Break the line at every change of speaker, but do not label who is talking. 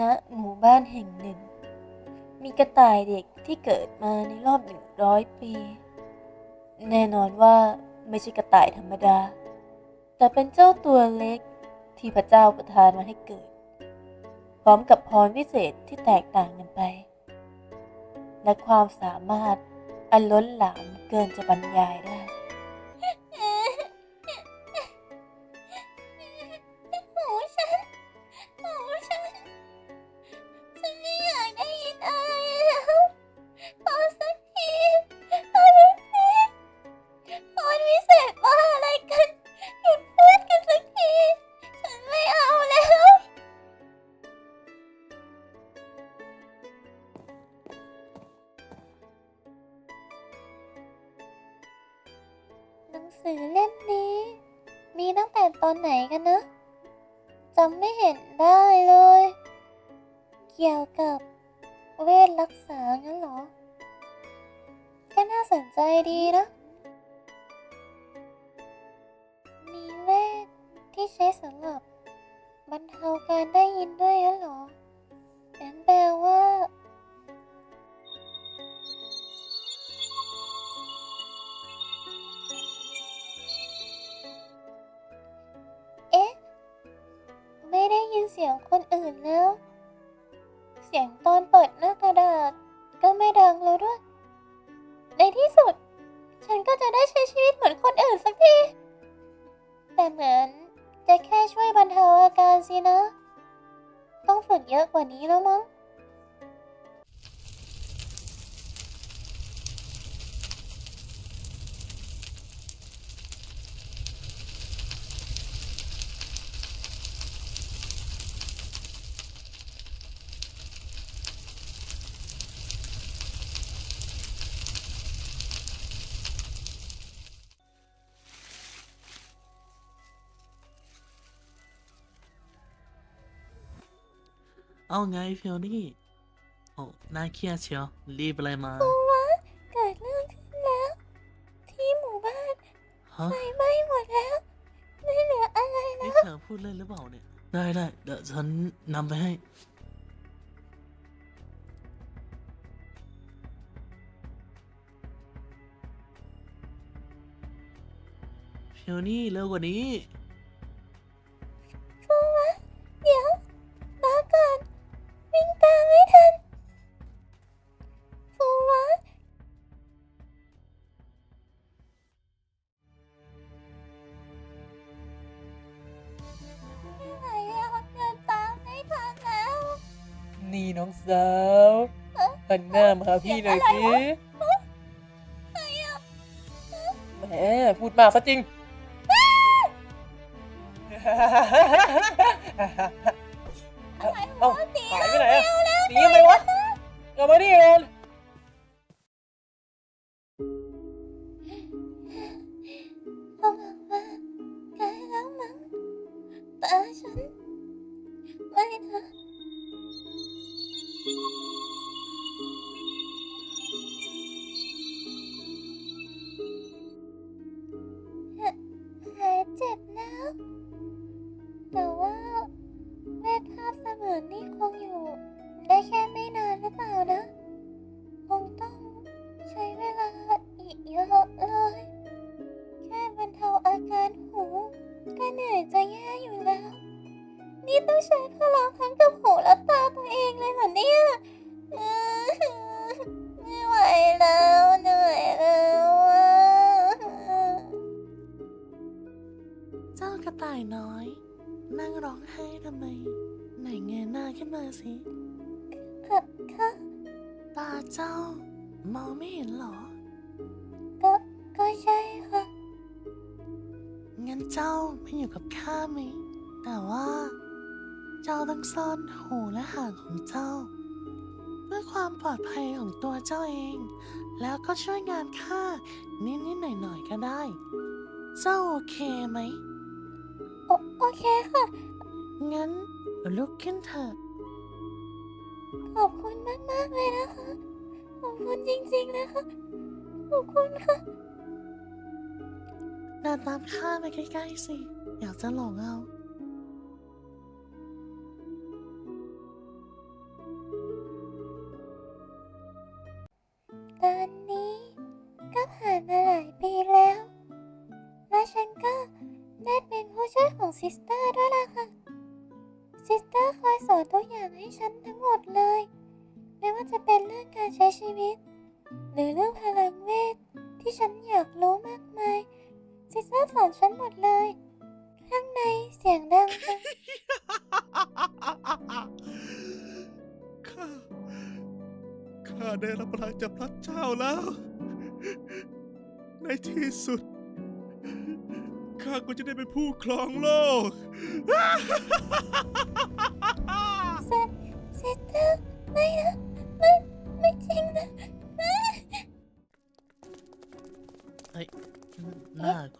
ณหมู่บ้านแห่งหนึ่ง มีกระต่ายเด็กที่เกิดมาในรอบหนึ่งร้อยปี แน่นอนว่าไม่ใช่กระต่ายธรรมดา แต่เป็นเจ้าตัวเล็กที่พระเจ้าประทานมาให้เกิด พร้อมกับพรวิเศษที่แตกต่างกันไป และความสามารถอันล้นหลามเกินจะบรรยายได้
งสือเล่มนี้ มีตั้งแต่ตอนไหนกันนะจำไม่เห็นได้เลย เกี่ยวกับเวทรักษางั้นเหรอก็น่าสนใจดีนะ มีเวทที่ใช้สำหรับบรรเทาการได้ยินด้วยงั้นเหรอนั่นแปล ฝึกเย
เอาไงเพียวนี่ โอ้น่าเครียดเชียวรีบอะไรมา
เกิดเรื่องขึ้นแล้ว ที่หมู่บ้าน
ฮะ
ไฟไหม้หมดแล้ว ไม่เหลืออะไรแล้ว
นี่เธอพูดเล่นหรือเปล่าเนี่ย ได้ได้เดี๋ยวฉันนำไปให้ เพียวนี่เร็วกว่านี้
นี่น้
องสาวหันหน้ามาหาพี่หน่อยสิแหมพูดมากซะจริง
อะไร
เอ้าวะ
หนี
หายไปไหนอะหนีทำไมวะกลับมาดิโอน
ภาพเสมือนนี่คงอยู่ ได้แค่ไม่นานหรือเปล่านะ คงต้องใช้เวลาอีกเยอะเลย แค่บรรเทาอาการหู ก็เหนื่อยจะแย่อยู่แล้ว นี่ต้องใช้พลังทั้งกับหูและตาตัวเองเลยเหรอเนี่ยไม่ไหวแล้วเหนื่อยแล้ว
เจ้ากระต่ายน้อย นั่งร้องไห้ทำไม ไหนเงยหน้าขึ้นมาสิ
ค่ะค่ะ
ตาเจ้ามองไม่เห็นเหรอ
ก็ก็ใช่ค่ะ
งั้นเจ้าไม่อยู่กับข้าไหม แต่ว่า เจ้าต้องซ่อนหูและหางของเจ้า เพื่อความปลอดภัยของตัวเจ้าเอง แล้วก็ช่วยงานข้านิดๆหน่อยๆก็ได้ เจ้าโอเคไหม
โอโอเคค่ะ
งั้น ลุกขึ้นเถอะ
ขอบคุณมากมากเลยนะคะ ขอบคุณจริงๆนะคะ ขอบคุณค่ะ
เดินตามข้าไปใกล้ๆสิ อยากจะหลงเอา
ตอนนี้ก็ผ่านมาหลายปีแล้ว และฉันก็ได้เป็นผู้ช่วยของซิสเตอร์ด้วยล่ะค่ะ อร์คอยสอนตัวอย่างให้ฉันทั้งหมดเลย ไม่ว่าจะเป็นเรื่องการใช้ชีวิต หรือเรื่องพลังเวทที่ฉันอยากรู้มากมายซิสเตอร์สอนฉันหมดเลย ข้างในเสียงดังจัง
ข้า ข้าได้รับพลังจากพระเจ้าแล้ว ในที่สุด ข้าก็จะได้เป็นผู้ครองโลก